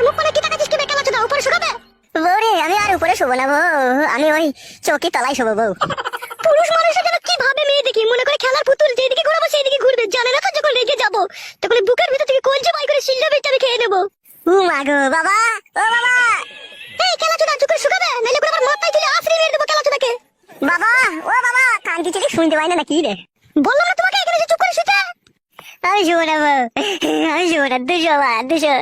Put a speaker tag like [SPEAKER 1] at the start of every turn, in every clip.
[SPEAKER 1] আমার মুখ মানে কি টাকা দিস কি বেকার না উপরে শুকাবে
[SPEAKER 2] বউ আমি আর উপরে শোবো না বউ। আমি ওই চৌকি তলায় শোবো বউ।
[SPEAKER 1] পুরুষ মানুষের যেন কি ভাবে মেয়ে দেখি? মনে করে খেলার পুতুল যেদিকে ঘুরাবো সেইদিকে ঘুরবে। জানে না তো যখন রেগে যাব তখন বুকের ভিতর থেকে কলজে বাই করে শিল্লা বেচে আমি খেয়ে নেব।
[SPEAKER 2] উ মা গো বাবা ও বাবা।
[SPEAKER 1] এই খেলা চোদা চুকে শুকাবে নাহলে করে আমার মাথায় তুলে আফরি মেরে দেবো খেলা চোদাকে
[SPEAKER 2] বাবা ও বাবা কান কি চিলি শুনতে পাই না নাকি রে?
[SPEAKER 1] বললাম না তোমাকে এখানে যে চুপ করে শুতে
[SPEAKER 2] আমি শুবো না আমি শুবো না দুশো মা দুশো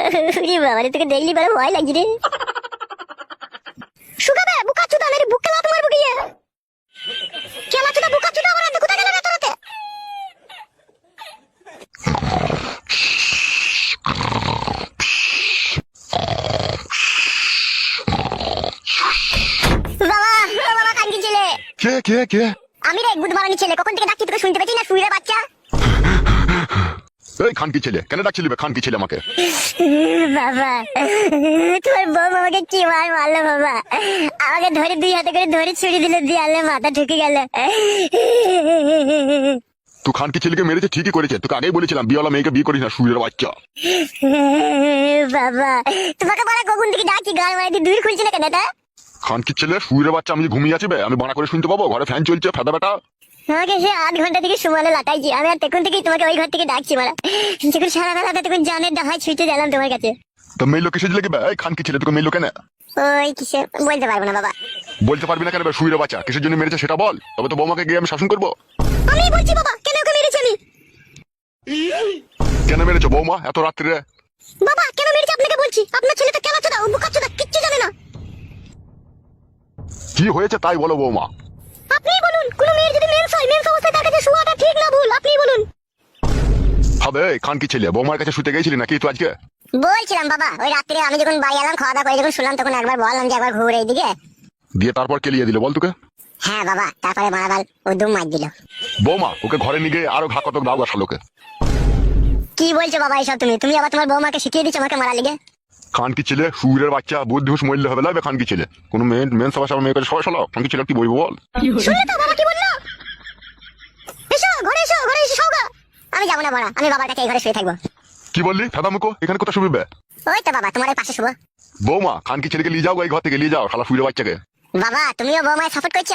[SPEAKER 2] বাবা তোকে দেখলি বড় ভয় লাগছে রে
[SPEAKER 1] শুকাবে বুকা চোদা নারে বুক খেলা তোমার বুকিয়ে খেলা চোদা বুকা চোদা আমার হাতে কোথায় গেল রে তোরাতে
[SPEAKER 2] বাবা বাবা কান ছেলে
[SPEAKER 3] কে কে কে
[SPEAKER 2] আমি রে গুদ মারানি ছেলে কখন থেকে ডাকছি তোকে শুনতে পাচ্ছি না শুয়ে বাচ্চা
[SPEAKER 3] এই খানকি ছেলে? কেন ডাকছিলি বে? খানকি ছেলে আমাকে?
[SPEAKER 2] বাবা তোমার বউ আমাকে কি মার মারলো বাবা? আমাকে ধরে দুই হাতে করে ধরে ছুরি দিল দিয়ে আলে মাথা ঢুকে গেল।
[SPEAKER 3] তুই খানকি ছেলেকে মেরেছে? ঠিকই করেছে। তোকে আগেই বলেছিলাম বিয়েওয়ালা মেয়েকে বিয়ে করিস না সুরের বাচ্চা।
[SPEAKER 2] বাবা তোমাকে বলা কখন থেকে ডাকি গান দূর খুলছে না কেন এটা?
[SPEAKER 3] খানকি ছেলে? সুরের বাচ্চা আমি ঘুমিয়ে আছি বে? আমি বানা করে শুনতে পাবো? ঘরে ফ্যান চলছে ফেদা বেটা।
[SPEAKER 2] আমাকে সে আধ ঘণ্টা থেকে সুমালে লাটাইছি। আমি আর তখন থেকেই তোমাকে ওই ঘর থেকে ডাকছি মারা। যখন সারা বেলাটা তখন জানের ডাহায় ছুটে গেলাম তোমার কাছে।
[SPEAKER 3] তো মেয়ে লোক এসে লেগে এই খানকি ছেলে তোকে মেয়ে লোকে না
[SPEAKER 2] ওই কিসে? বলতে পারব না বাবা।
[SPEAKER 3] বলতে পারবি না কেন বাচ্চা? কিসের জন্য মেরেছে সেটা বল। তবে তো বৌমাকে গিয়ে আমি শাসন করব।
[SPEAKER 1] আমি বলছি বাবা কেন ওকে মেরেছি আমি?
[SPEAKER 3] কেন মেরেছো বৌমা এত রাত্রে
[SPEAKER 1] বাবা কেন মেরেছি আপনাকে বলছি? আপনার ছেলে তো খেলা চোদা ও বুকা চোদা কিচ্ছু জানে না।
[SPEAKER 3] কি হয়েছে তাই বলো বৌমা। হবে? এই খানকি ছেলে? বৌমার কাছে শুতে গেছিলি নাকি তুই আজকে?
[SPEAKER 2] বলছিলাম বাবা ওই রাত্রে আমি যখন বাড়ি এলাম খাওয়া দাওয়া করে যখন শুনলাম তখন একবার বললাম যে একবার ঘুরে এইদিকে
[SPEAKER 3] দিয়ে তারপর কেলিয়ে দিল বল তোকে।
[SPEAKER 2] হ্যাঁ বাবা তারপরে মারাবাল ও দুম মার দিল।
[SPEAKER 3] বৌমা ওকে ঘরে নিয়ে গিয়ে আরও ঘা কতক দাও
[SPEAKER 2] কি বলছো বাবা এইসব তুমি? তুমি আবার তোমার বৌমাকে শিখিয়ে দিচ্ছ আমাকে মারা লিগে?
[SPEAKER 3] খানকি ছেলে? সুরের বাচ্চা বুদ্ধি মরলে হবে লাগবে খানকি ছেলে? কোনো মেয়ে মেন সবার সবার মেয়ে কাছে সবাই শোনাও খানকি ছেলে কি বলব বল?
[SPEAKER 1] শুনলে তো বাবা কি বলল এসো ঘরে এসো ঘরে এসে সৌগা
[SPEAKER 2] আমি যাব না বড়া আমি বাবার কাছে এই ঘরে শুয়ে থাকব।
[SPEAKER 3] কি বললি? ফেদা মুখো এখানে কোথায় শুবিবে?
[SPEAKER 2] ওই তো বাবা তোমার পাশে শুভ
[SPEAKER 3] বৌমা খানকি ছেলেকে নিয়ে যাও এই ঘর থেকে নিয়ে যাও শালা সুরের বাচ্চাকে।
[SPEAKER 2] বাবা তুমিও বৌমায় সাপোর্ট করছ?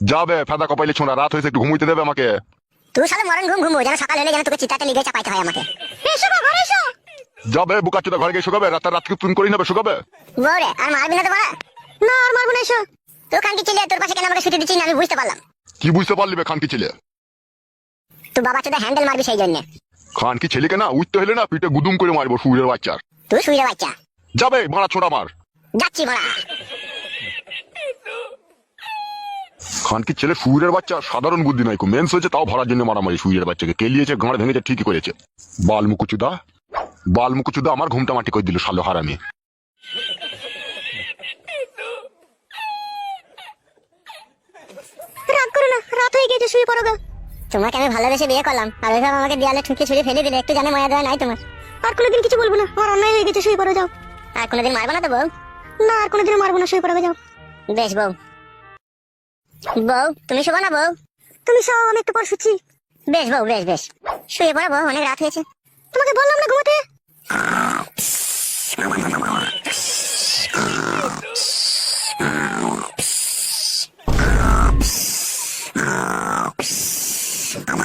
[SPEAKER 3] যাবে ফেদা কপাইলে ছোঁড়া রাত হয়েছে একটু ঘুমুইতে দেবে আমাকে।
[SPEAKER 2] তুই সালে মরণ ঘুম ঘুমো যেন সকাল হলে যেন তোকে চিতাতে লিগে চাপাইতে হয় আমাকে।
[SPEAKER 1] এসো গো, ঘরে এসো।
[SPEAKER 3] যাবে বুকা চোদা ঘরে গিয়ে শুকাবে রাত রাতকে তুমি করি নেবে শুকাবে।
[SPEAKER 2] বউরে আর মারবি না তো বড়া?
[SPEAKER 1] না আর মারবো না এসো।
[SPEAKER 2] তুই কানকি ছেলে তোর পাশে কেন আমাকে ছুটি দিচ্ছিস না আমি বুঝতে পারলাম।
[SPEAKER 3] কি বুঝতে পারলি বে খানকি ছেলে?
[SPEAKER 2] তুই বাবা চোদা হ্যান্ডেল মারবি সেই জন্য।
[SPEAKER 3] খানকি ছেলেকে না? উঠতে হলে না পিঠে গুদুম করে মারবো সুরের বাচ্চার
[SPEAKER 2] তুই শুয়ে বাচ্চা।
[SPEAKER 3] যাবে মারা ছোড়া মার
[SPEAKER 2] যাচ্ছি বড়া
[SPEAKER 3] খানকি ছেলে সুরের বাচ্চা? সাধারণ বুদ্ধি নাই মেন্স হয়েছে তাও ভরার জন্য মারামারি সুরের বাচ্চাকে। কেলিয়েছে গাঁড় ভেঙেছে ঠিকই করেছে। বাল মুকুচুদা? বাল মুকুচুদা আমার ঘুমটা মাটি করে দিল সালো হারামি।
[SPEAKER 1] রাগ করো না রাত হয়ে গেছে শুয়ে পড়ো গা।
[SPEAKER 2] তোমাকে আমি ভালোবেসে বিয়ে করলাম। আর ওইভাবে আমাকে দেয়ালে ঠুকে ছুড়ে ফেলে দিলে একটু জানে মায়া দেওয়া নাই তোমার।
[SPEAKER 1] আর কোনোদিন কিছু বলব না। আমার অন্যায় হয়ে গেছে শুয়ে পড়ো যাও।
[SPEAKER 2] আর কোনোদিন মারবো না তো বউ?
[SPEAKER 1] না আর কোনোদিন মারবো না শুয়ে পড়ো যাও।
[SPEAKER 2] বেশ বউ। বউ তুমি শোবো না বউ?
[SPEAKER 1] তুমি সব আমি একটু পর শুচ্ছি।
[SPEAKER 2] বেশ বউ বেশ বেশ। শুয়ে পড়ো বউ অনেক রাত হয়েছে।
[SPEAKER 1] তোমাকে বললাম না ঘুমাতে? Спасибо.